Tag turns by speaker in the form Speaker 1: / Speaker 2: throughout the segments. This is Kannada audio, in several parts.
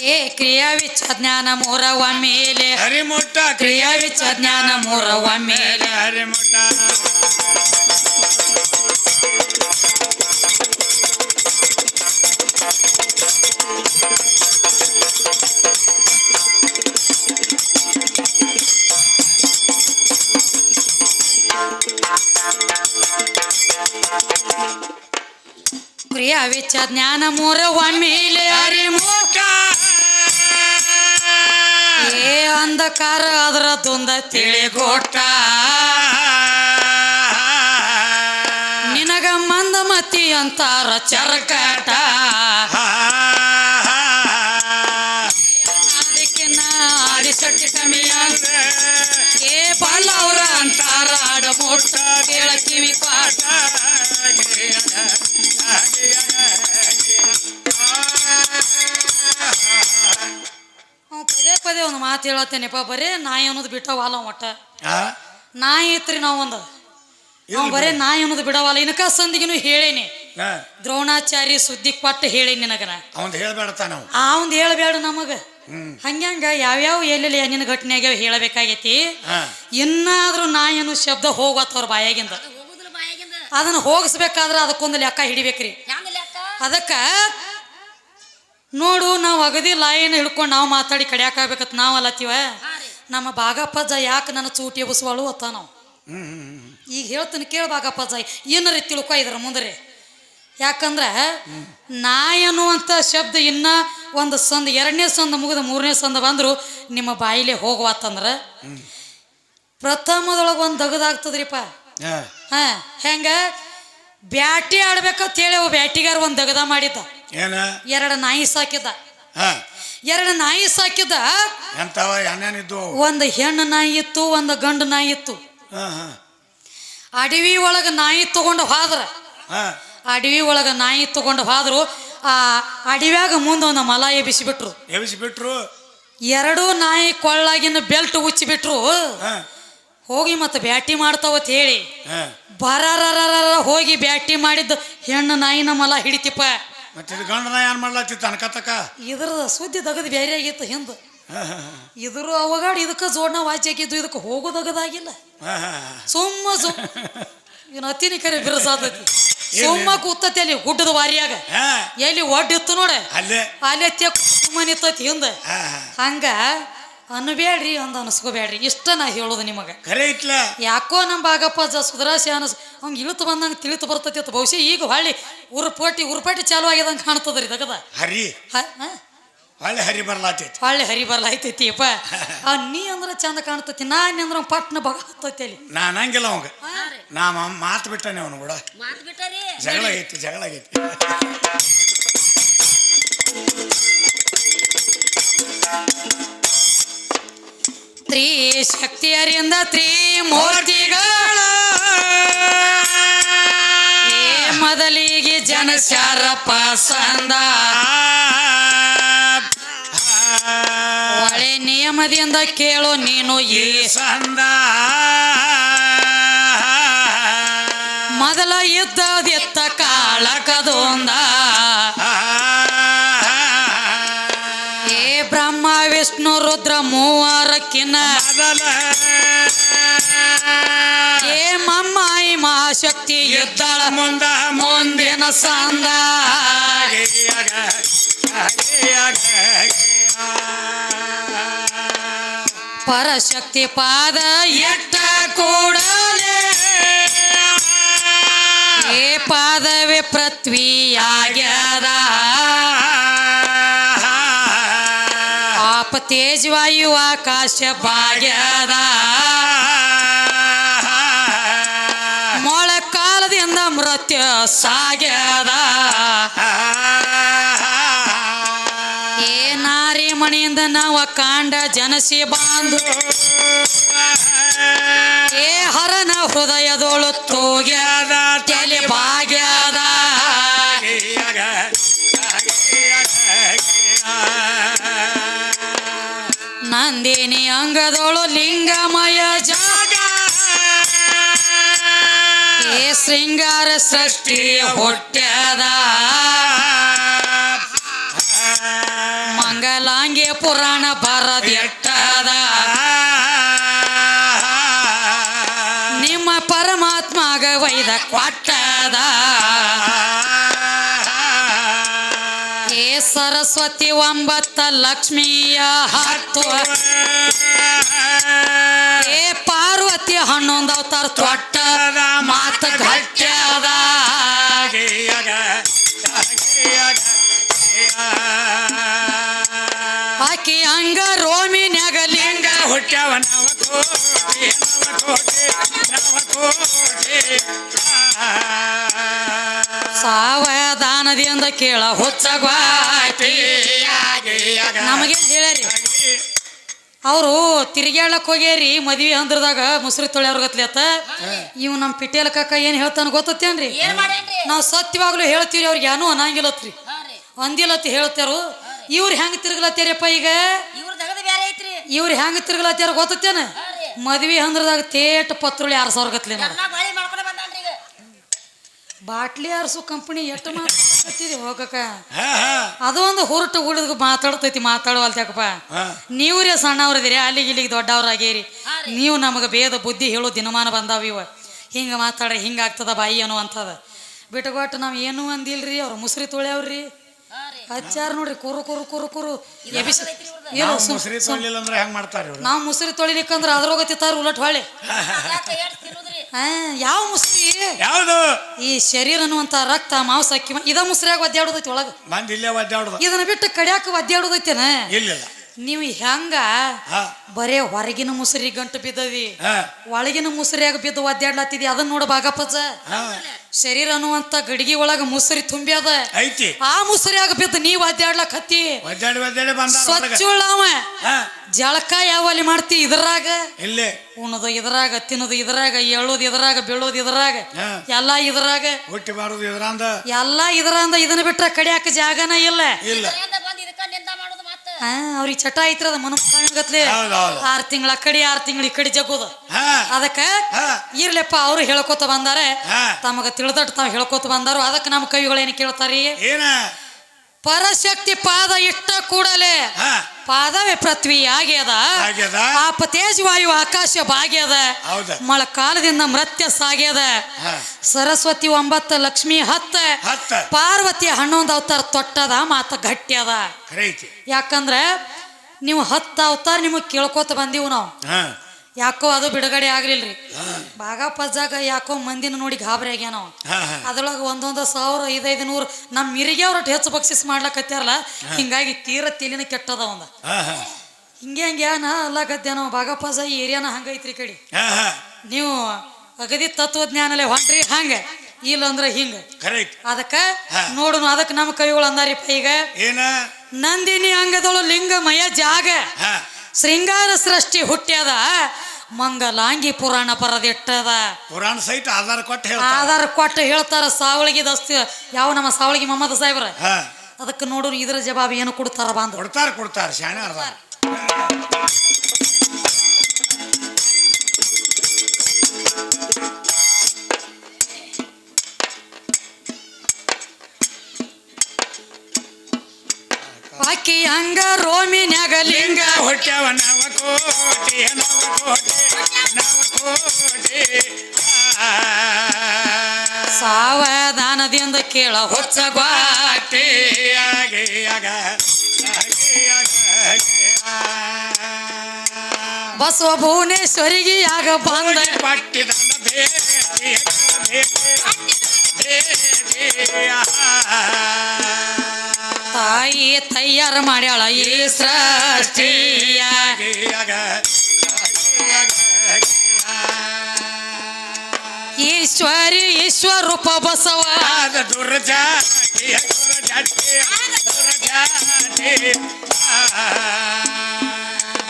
Speaker 1: ते क्रियाविच ज्ञान मोरव मेले. हरी
Speaker 2: मोठा
Speaker 1: क्रियाविच ज्ञान मोरव मेले. हरी
Speaker 2: मोठा.
Speaker 1: क्रियाविच ज्ञान मोरव मेले. हरी
Speaker 2: मोठा.
Speaker 1: ಏ ಅಂಧಕಾರ ತುಂದ ತಿಳಿಗೋಟ ನಿನಗ ಮಂದಮತಿ ಅಂತಾರ ಚರಕಟ. ಆಡಿಸಟ್ಟಿ ಕಮಿಯ. ಏ ಬಲ್ಲವ್ರ ಅಂತಾರ ಆಡಮೋಟ ಕೇಳ ಪದೇ ಒಂದು ಮಾತು ಹೇಳತ್ತೇನೆಪ್ಪ ಬರೇ ನಾಯಿ ಅನ್ನೋದು ಬಿಟ್ಟವಲ್ಲ ಒಟ್ಟ ನಾಯಿ ಐತ್ರಿ ನಾವೊಂದು ಒಂದು. ನಾವು ಬರೇ ನಾಯಿ ಅನ್ನೋದು ಬಿಡವಲ್ಲ ಇನ್ನಕ ಸಂದಿಗಿನೂ ಹೇಳೇನಿ. ದ್ರೋಣಾಚಾರ್ಯ ಸುದ್ದಿ ಕೊಟ್ಟು ಹೇಳೇನಿ ನಿನಗನ.
Speaker 2: ಅವಂದ್ ಹೇಳ್ಬೇಡ ನಾವು.
Speaker 1: ಆ ಒಂದು ಹೇಳಬೇಡ ನಮಗ. ಹಂಗ್ಯಾಂಗ ಯಾವ್ಯಾವ ಎಲ್ಲೆಲ್ಲಿ ಏನೇನು ಘಟನೆ ಆಗ್ಯಾವ ಹೇಳಬೇಕಾಗೈತಿ ಇನ್ನಾದ್ರೂ ನಾಯಿ ಅನ್ನೋ ಶಬ್ದ ಹೋಗತ್ತವ್ರ ಬಾಯಾಗಿಂದ.
Speaker 3: ಹೋಗುದಿಲ್ಲ ಬಾಯಾಗಿಂದ.
Speaker 1: ಅದನ್ನ ಹೋಗಿಸ್ಬೇಕಾದ್ರೆ ಅದಕ್ಕೊಂದು ಲೆಕ್ಕ ಹಿಡಿಬೇಕ್ರಿ. ಅದಕ್ಕ ನೋಡು ನಾವು ಅಗದಿ ಲಾಯಿನ ಹಿಡ್ಕೊಂಡು ನಾವು ಮಾತಾಡಿ ಕಡಿಯಾಕಾಗಬೇಕತ್ ನಾವು ಅಲ್ಲತ್ತೀವ? ನಮ್ಮ ಬಾಗಪ್ಪಜ್ಜ ಯಾಕೆ ನನ್ನ ಚೂಟಿ ಎಬಸುವಳು ಅತ್ತ ನಾವು. ಈಗ ಹೇಳ್ತೀನಿ ಕೇಳ ಬಾಗಪ್ಪಜ್ಜ ಏನಾರ ತಿಳ್ಕೊ ಇದ್ರ ಮುಂದ್ರಿ? ಯಾಕಂದ್ರೆ ನಾಯಿ ಅನ್ನುವಂಥ ಶಬ್ದ ಇನ್ನ ಒಂದು ಸಂದ ಎರಡನೇ ಸಂದ ಮುಗಿದ ಮೂರನೇ ಸಂದ ಬಂದ್ರು ನಿಮ್ಮ ಬಾಯಿಲೆ ಹೋಗುವತ್ತಂದ್ರೆ ಪ್ರಥಮದೊಳಗೆ ಒಂದು ದಗದಾಗ್ತದ್ರಿಪ್ಪ
Speaker 2: ಹಾ
Speaker 1: ಹೆಂಗ? ಬ್ಯಾಟಿ ಆಡ್ಬೇಕಂತ ಹೇಳಿ ಅವ ಬ್ಯಾಟಿಗಾರ ಒಂದ್ ದಗದ ಮಾಡಿದ
Speaker 2: ಏನ?
Speaker 1: ಎರಡು ನಾಯಿ ಸಾಕಿದ
Speaker 2: ಹಾ.
Speaker 1: ಎರಡು ನಾಯಿ ಸಾಕಿದ
Speaker 2: ಎಂತವ ಏನೇನಿದ್ದು ಅವು?
Speaker 1: ಒಂದು ಹೆಣ್ಣು ನಾಯಿ ಇತ್ತು ಒಂದು ಗಂಡು ನಾಯಿ ಇತ್ತು.
Speaker 2: ಹಾ ಹಾ.
Speaker 1: ಅಡವಿ ಒಳಗ ನಾಯಿ ತಗೊಂಡು ಹೋದ್ರ.
Speaker 2: ಹಾ.
Speaker 1: ಅಡವಿ ಒಳಗ ನಾಯಿ ತಗೊಂಡು ಹೋದ್ರು. ಆ ಅಡವ್ಯಾಗ ಮುಂದೆ ಒಂದು ಮಲ ಎಬ್ಬಿಸಿಬಿಟ್ರು.
Speaker 2: ಎಬ್ಬಿಸಿ ಬಿಟ್ರು
Speaker 1: ಎರಡೂ ನಾಯಿ ಕೊಳ್ಳಾಗಿನ ಬೆಲ್ಟ್ ಉಚ್ಚಿಬಿಟ್ರು.
Speaker 2: ಹಾ.
Speaker 1: ಹೋಗಿ ಮತ್ತೆ ಬ್ಯಾಟಿ ಮಾಡ್ತಾವತ್ ಹೇಳಿ.
Speaker 2: ಹಾ.
Speaker 1: ಹೋಗಿ ಬ್ಯಾಟಿ ಮಾಡಿದ್ದು ಹೆಣ್ಣು ನಾಯಿ ನಮ್ಮಲ್ಲ ಹಿಡಿತಿಪ್ಪ.
Speaker 2: ಮತ್ತೆ ಇದು ಗಂಡನ ಏನ್ ಮಾಡ್ಲತ್ತಿತ್ತು ಅನ್ಕತಕ
Speaker 1: ಇದ್ರ ಸುದ್ದಿ ತಗದು ಬೇರೆ ಆಗಿತ್ತು ಹಿಂದೆ.
Speaker 2: ಹಾ ಹಾ
Speaker 1: ಇದಕ್ಕ ಜೋಡ್ನ ವಾಚಿ ಆಗಿದ್ದು ಇದಕ್ಕೆ ಹೋಗೋದಗದಾಗಿಲ್ಲ
Speaker 2: ಹಾ ಹಾ
Speaker 1: ಸುಮ್ಮ ಸುಮ್ ಇನ್ನು ಅತಿನಿ ಕರೆ ಬಿರುಸಾತೈತಿ. ಸುಮ್ಮ ಕೂತತಿ ಅಲ್ಲಿ ಗುಡ್ಡದ ವಾರಿಯಾಗ.
Speaker 2: ಹಾ.
Speaker 1: ಎಲ್ಲಿ ಒಡ್ಡಿತ್ತು ನೋಡ.
Speaker 2: ಅಲ್ಲೇ.
Speaker 1: ಅಲ್ಲಿ ನಿಂತೈತಿ ಹಿಂದೆ.
Speaker 2: ಹಾ ಹಾ.
Speaker 1: ಹಂಗ ಅನ್ಬೇಡ್ರಿ ಅಂದ ಅನಸ್ಕೋಬೇಡ್ರಿ ಇಷ್ಟ ನಾ ಹೇಳೋದು ನಿಮಗೆ.
Speaker 2: ಖರೆ ಇಟ್ಲ.
Speaker 1: ಯಾಕೋ ನಮ್ಮ ಬಾಗಪ್ಪ ಜ ಸುಧರಾಸಿ ಅನಸ್ ಅವ್ನು ಇಳಿತು ಬಂದಂಗೆ ತಿಳಿತು ಬರ್ತೈತಿ ಅಂತ ಬಹುಶಃ ಈಗ ಹೊಳ್ಳಿ ಉರುಪೋಟಿ ಉರುಪಾಟಿ ಚಾಲು ಆಗ್ಯದಂಗೆ ಕಾಣ್ತದ್ರಿ ತಗದ.
Speaker 2: ಹರಿ.
Speaker 1: ಹ- ಹ?
Speaker 2: ಹೊಳ್ಳಿ ಹರಿ ಬರ್ಲಾತೈತಿ.
Speaker 1: ಹೊಳ್ಳಿ ಹರಿ ಬರ್ಲಾಯ್ತೈತಿಯಪ್ಪ ಆ ನೀ ಅಂದ್ರೆ ಚಂದ ಕಾಣ್ತೈತಿ ನಾನ್ ಅಂದ್ರೆ ಪಟ್ನ ಬಗ ಹತ್ತೈತಿ ಅಲ್ಲಿ.
Speaker 2: ನಾ ನಂಗಿಲ್ಲ ಅವಂಗ. ನಾ ಮಾತು ಬಿಟ್ಟನೆ ಅವನು ಕೂಡ. ಜಗಳ ಐತಿ ಜಗಳ ಆಗೈತಿ.
Speaker 1: ತ್ರೀ ಶಕ್ತಿಯರಿಂದ ತ್ರಿಮೂರ್ತಿಗಳ. ಮೊದಲಿಗೆ ಶಾರಪ್ಪ ಸಂದ. ಒಳ್ಳೆ ನಿಯಮದಿಂದ ಕೇಳು ನೀನು ಈ
Speaker 2: ಸಂದ.
Speaker 1: ಮೊದಲ ಇದ್ದದೆತ್ತ ಕಾಳಕದೊಂದ ಮಹಾಶಕ್ತಿ ಇದ್ದಾಳ
Speaker 2: ಮುಂದ
Speaker 1: ಮುಂದಿನ ಸಂದ. ಪರಶಕ್ತಿ ಪಾದ ಎಟ್ಟ ಕೂಡಲೇ. ಏ ಪಾದವೇ ಪೃಥ್ವಿಯಾಗ್ಯದ. ಆಪ ತೇಜವಾಯು ಆಕಾಶ ಭಾಗ್ಯದ ಮೃತ್ಯು ಸಾಗ್ಯದ. ಏ ನಾರಿ ಮಣಿಯಿಂದ ನಾವು ಕಾಂಡ ಜನಸಿ ಬಾಂಧು ಏ ಹರನ ಹೃದಯದೋಳು ತೂಗ್ಯದ, ತಲೆ ಭಾಗ್ಯದ ನಂದಿನಿ ಅಂಗದೊಳು ಲಿಂಗಮಯ ಜಾಗ ಶೃಂಗಾರ ಸೃಷ್ಟಿ ಹೊಟ್ಟದ. ಮಂಗಲಾಂಗೆ ಪುರಾಣ ಬರದಿಟ್ಟದ ನಿಮ್ಮ ಪರಮಾತ್ಮಗ ವೈದ ಕೊಟ್ಟದ ಸರಸ್ವತಿ ಒಂಬತ್ತ ಲಕ್ಷ್ಮಿಯ ಹತ್ತು. ಪಾರ್ವತಿ ಹನ್ನೊಂದು ಅವತಾರ ತೊಟ್ಟದ ಮಾತ ಘಟ್ಟದ ಆಕಿ ಹಂಗ ರೋಮಿನ್ಯಾಗ ಲಿಂಗ
Speaker 2: ಹುಟ್ಟ್ಯಾವ ನವಕೋಟಿ ನವಕೋಟಿ
Speaker 1: ಸಾವಧಾನದಿಂದ ಕೇಳ ಹುಚ್ಚಗ್ವಾಟಿ ನಮಗೇನು ಹೇಳ್ಯಾರಿ? ಅವರು ತಿರುಗಾಡಕ್ ಹೋಗ್ಯಾರಿ ಮದ್ವಿ ಅಂದ್ರದಾಗ ಮುಸ್ರಿ ಅತ್ತ. ಇವ್ ನಮ್ಮ ಪಿಟೇಲ್ ಕಾಕ ಏನ್ ಹೇಳ್ತಾನ ಗೊತ್ತೇನ್ರಿ ನಾವ್ ಸತ್ಯವಾಗ್ಲೂ ಹೇಳ್ತೀವಿ ಅವ್ರಿಗೆ ಏನೂ ಅನ್ನಂಗಿಲ್ಲತ್ರಿ. ಅಂದಿಲ್ಲತ್ ಹೇಳ್ತಾರು. ಇವ್ರು ಹೆಂಗ್ ತಿರ್ಗ್ಲತ್ತೀರಪ್ಪ ಈಗ?
Speaker 3: ಇವ್ರ
Speaker 1: ಹೆಂಗ್ ತಿರ್ಗಲತ್ಯಾರ ಗೊತ್ತೇನ ಮದ್ವಿ ಅಂದ್ರದಾಗ ತೇಟ್ ಪತ್ರುಳಿ ಆರ್ ಸಾವಿರ ಗತ್ಲಿ ನೋಡ
Speaker 3: ಎಲ್ಲಾ ಬಾಳಿ ಮಾಡ್ಕೊಂಡ ಬಂದಾನ್ರಿ ಈಗ
Speaker 1: ಬಾಟ್ಲಿ ಆರ್ಸು ಕಂಪನಿ ಎಷ್ಟು ಮಾತಾಡ್ತೀರಿ ಹೋಗಕ
Speaker 2: ಹಾ ಹಾ.
Speaker 1: ಅದು ಒಂದು ಹುರುಟು ಉಳಿದ ಮಾತಾಡ್ತೈತಿ
Speaker 2: ಮಾತಾಡುವಲ್ತಪ್ಪ
Speaker 1: ನೀವ್ರೆ ಸಣ್ಣವ್ರದಿರಿ ಅಲ್ಲಿಗೆ ಇಲ್ಲಿಗೆ ದೊಡ್ಡವ್ರಾಗೇರಿ. ನೀವು ನಮಗೆ ಭೇದ ಬುದ್ಧಿ ಹೇಳೋ ದಿನಮಾನ ಬಂದಾವ ಇವ. ಹಿಂಗೆ ಮಾತಾಡ ಹಿಂಗಾಗ್ತದ ಬಾಯಿ ಅನ್ನುವಂಥದ್ದು ಬಿಟ್ಟುಕೊಟ್ಟು ನಾವು ಏನೂ ಅಂದಿಲ್ರಿ ಅವ್ರು ಮುಸ್ರಿ ತೊಳ್ಯಾವ್ರಿ. ಹಚ್ಚಾರ ನೋಡ್ರಿ ಕುರು ಕುರು ಕುರು ಕುರು. ಎಬಿಸ್ ಏನು
Speaker 2: ನಾವು ಮುಸ್ರಿ ತೊಳಿಲಿಲ್ಲ ಅಂದ್ರೆ ಹೆಂಗ್ ಮಾಡ್ತಾರೆ ಇವ್ರು?
Speaker 1: ನಾವು ಮುಸ್ರಿ ತೊಳಿಲಿಕ್ಕಂದ್ರೆ ಅದ್ರೋಗತ್ತಿತ್ತಾರ ಉಲಟ್ ಹೊಳೆ ಆ, ಯಾವ ಮುಸ್ರಿ?
Speaker 2: ಯಾವುದು?
Speaker 1: ಈ ಶರೀರ ಅನ್ನುವಂತ ರಕ್ತ ಮಾಂಸ ಅಕ್ಕಿ ಇದ ಮುಸ್ರಿಯಾಗ ಒದ್ದಾಡೋದೈತಿ ಒಳಗೆ?
Speaker 2: ಮಂದಿ ಇಲ್ಲೇ ಒದ್ದಾಡುದು.
Speaker 1: ಇದನ್ನ ಬಿಟ್ಟು ಕಡಿಯಾಕ ಒದ್ದಾಡೋದೈತೇನ?
Speaker 2: ಇಲ್ಲಿಲ್ಲ.
Speaker 1: ನೀವು ಹೆಂಗ ಬರೇ ಹೊರಗಿನ ಮುಸುರಿ ಗಂಟು ಬಿದ್ದದಿ ಒಳಗಿನ ಮುಸುರಿಯಾಗ ಬಿದ್ದು ಒದ್ದಾಡ್ಲತ್ತಿದಿ ಅದನ್ನ ನೋಡ
Speaker 2: ಬಾಗಪ್ಪಜ
Speaker 1: ಶರೀರ ಅನ್ನುವಂತ ಗಡಿಗೆ ಒಳಗ ಮುಸುರಿ ತುಂಬಿಯದ
Speaker 2: ಐತಿ.
Speaker 1: ಆ ಮುಸುರಿಯಾಗ ಬಿದ್ದು ನೀವ್ ಒದ್ದಾಡ್ಲಕ್ ಹತ್ತಿ
Speaker 2: ಒದ್ದಾಡಿ ಒದ್ದಾಡಿ ಬಂದ
Speaker 1: ಸ್ವಚ್ಛುಳ್ಳ ಜಳಕ ಯಾವಲ್ಲಿ ಮಾಡ್ತಿ ಇದ್ರಾಗ?
Speaker 2: ಇಲ್ಲೇ.
Speaker 1: ಇದ್ರಾಗ ತಿನ್ನೋದು ಇದ್ರಾಗ ಏಳೋದು ಇದ್ರಾಗ ಬೀಳೋದು ಇದ್ರಾಗ. ಎಲ್ಲಾ ಇದ್ರಾಗ.
Speaker 2: ಹುಟ್ಟಿ ಮಾಡೋದು ಇದ್ರಂದ.
Speaker 1: ಎಲ್ಲಾ ಇದ್ರಂದ ಇದನ್ನ ಬಿಟ್ರ ಕಡಿಯಾಕ ಜಾಗನ ಇಲ್ಲ.
Speaker 2: ಇಲ್ಲ
Speaker 3: ಮನೆಯಿಂದ ಬಂದ್ ಇದಕ್ಕ ನಿಂದ
Speaker 1: ಆ, ಅವ್ರಿಗೆ ಚಟ ಐತ್ರದ ಮನಗತ್ಲೆ. ಆರ್ ತಿಂಗಳ ಕಡಿ ಆರ್ ತಿಂಗಳ ಈ ಕಡಿ ಜಗ್ಗುದ. ಅದಕ್ಕ ಇರ್ಲೇಪ್ಪ ಅವ್ರು ಹೇಳ್ಕೊತ ಬಂದಾರೆ. ತಮಗ ತಿಳಿದಟ್ಟು ತಾವ್ ಹೇಳ್ಕೊತ ಬಂದಾರು. ಅದಕ್ಕೆ ನಮ್ಮ ಕವಿಗಳು ಏನು ಕೇಳ್ತಾರಿ?
Speaker 2: ಏನ?
Speaker 1: ಪರಶಕ್ತಿ ಪಾದ ಇಟ್ಟ ಕೂಡಲೇ
Speaker 2: ಹಾ.
Speaker 1: ಪಾದವೇ ಪೃಥ್ವಿ ಆಗ್ಯದ.
Speaker 2: ಆಗ್ಯದ.
Speaker 1: ಆಪ ತೇಜವಾಯು ಆಕಾಶ ಬಾಗ್ಯದ.
Speaker 2: ಹೌದ.
Speaker 1: ಮಳೆಕಾಲದಿಂದ ಮೃತ್ಯ ಸಾಗ್ಯದ.
Speaker 2: ಹಾ.
Speaker 1: ಸರಸ್ವತಿ ಒಂಬತ್ತು ಲಕ್ಷ್ಮಿ ಹತ್ತ.
Speaker 2: ಹತ್ತ.
Speaker 1: ಪಾರ್ವತಿ ಹನ್ನೊಂದು ಅವತಾರ ತೊಟ್ಟದ ಮಾತ ಗಟ್ಟ್ಯದ
Speaker 2: ಖರೆ ಐತಿ
Speaker 1: ಯಾಕಂದ್ರೆ ನೀವು ಹತ್ತು ಅವತಾರ ನಿಮಗೆ ಕೇಳ್ಕೊತ ಬಂದೀವಿ ನಾವು.
Speaker 2: ಹಾ.
Speaker 1: ಯಾಕೋ ಅದು ಬಿಡುಗಡೆ ಆಗ್ಲಿಲ್ರಿ. ಬಾಗಪ್ಪಜ್ಜಾಗ ಯಾಕೋ ಮಂದಿನ ನೋಡಿ ಗಾಬರಿ ಆಗ್ಯಾನ ಅದ್ರೊಳಗ ಒಂದೊಂದ ಸಾವಿರ ಐದೈದು ನೂರು ನಮ್ಮ ಮಿರಿಗೆ ಅವ್ರ ಹೆಚ್ಚು ಬಕ್ಷಿಸ್ ಮಾಡ್ಲಕತ್ಯಾರಲ್ಲ ಹಿಂಗಾಗಿ ತೀರ ತಲೆನ ಕೆಟ್ಟದ ಒಂದ ಹಿಂಗೆ ಹಂಗೆ ನಾ ಅಲ್ಲಕತ್ಯ ನಾವು ಬಾಗಪ್ಪಜ ಈ ಏರಿಯಾನ ಹಂಗೈತ್ರಿ ಕಡಿ. ನೀವು ಅಗದಿ ತತ್ವಜ್ಞಾನಲೆ ಹೊಂಟ್ರಿ ಹಂಗ. ಇಲ್ಲ ಅಂದ್ರೆ ಹಿಂಗ ಅದಕ್ಕ ನೋಡು ಅದಕ್ಕ ನಮ್ಮ ಕವಿಗಳು ಅಂದಾರಿಪ್ಪ ಈಗ. ನಂದಿನಿ ಅಂಗದಳು ಲಿಂಗಮಯ ಜಾಗ. ಶೃಂಗಾರ ಸೃಷ್ಟಿ ಹುಟ್ಟ್ಯದ. ಮಂಗಲಾಂಗಿ ಪುರಾಣ ಬರದಿಟ್ಟದ.
Speaker 2: ಪುರಾಣ ಸಹಿತ ಆಧಾರ ಕೊಟ್ಟು ಹೇಳ್ತಾರೆ.
Speaker 1: ಆಧಾರ ಕೊಟ್ಟು ಹೇಳ್ತಾರ ಸಾವಳಿಗೆ ದಸ್ತಿ ಯಾವ ನಮ್ಮ ಸಾವಳಿಗೆ ಮೊಹಮ್ಮದ್ ಸಾಹೇಬ್ರ? ಅದಕ್ಕೆ ನೋಡು ಇದ್ರ ಜವಾಬ್ ಏನು ಕೊಡ್ತಾರ ಬಾಂಧ
Speaker 2: ಕೊಡ್ತಾರ ಕೊಡ್ತಾರ ಶಾಣೆ ಅರ್ಧ.
Speaker 1: ಆಕಿ ಹಂಗ ರೋಮಿನ್ಯಾಗ ಲಿಂಗ.
Speaker 2: ಹೊಟ್ಟೆವ ನವ ಕೋಟಿ ನವಕೋಟಿ. ಆ.
Speaker 1: ಸಾವಧಾನದಿಂದ ಕೇಳ ಹೊಚ್ಚ ಬಸವ ಭುವನೇಶ್ವರಿಗೆ ಆಗ ಬಂದ
Speaker 2: ಆ.
Speaker 1: ತಾಯಿ ತಯ್ಯಾರ ಮಾಡ್ಯಾಳ ಈ ಸೃಷ್ಟಿಯ
Speaker 2: ಆ.
Speaker 1: ಈಶ್ವರಿ ಈಶ್ವರೂಪ ಬಸವ.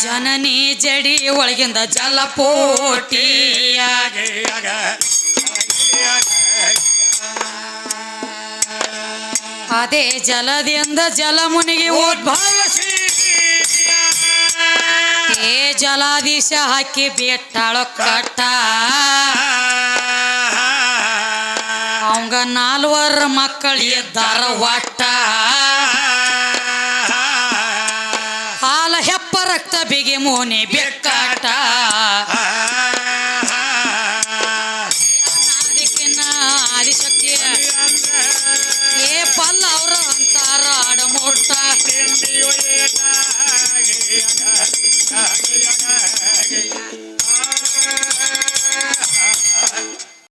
Speaker 1: ಜನನಿ ಜಡಿ ಒಳಗಿಂದ ಜಲಪೋಟಿಯ
Speaker 2: ಆಗಿ ಆಗ, ಆಗಿ ಆಗ,
Speaker 1: ಅದೇ ಜಲದಿಂದ ಜಲ ಮುನಿಗೆ ಉದ್ಭವ ಏ ಜಲಾಧೀಶ ಹಾಕಿ ಬಿಟ್ಟಾಳು ಕಟ್ಟ. ಅವಂಗ ನಾಲ್ವರ ಮಕ್ಕಳು ಇದ್ದಾರ ಒಟ್ಟ. ಹಾಲ ಹೆಪ್ಪ ರಕ್ತ ಬಿಗಿ ಮೋನೆ
Speaker 2: ಆ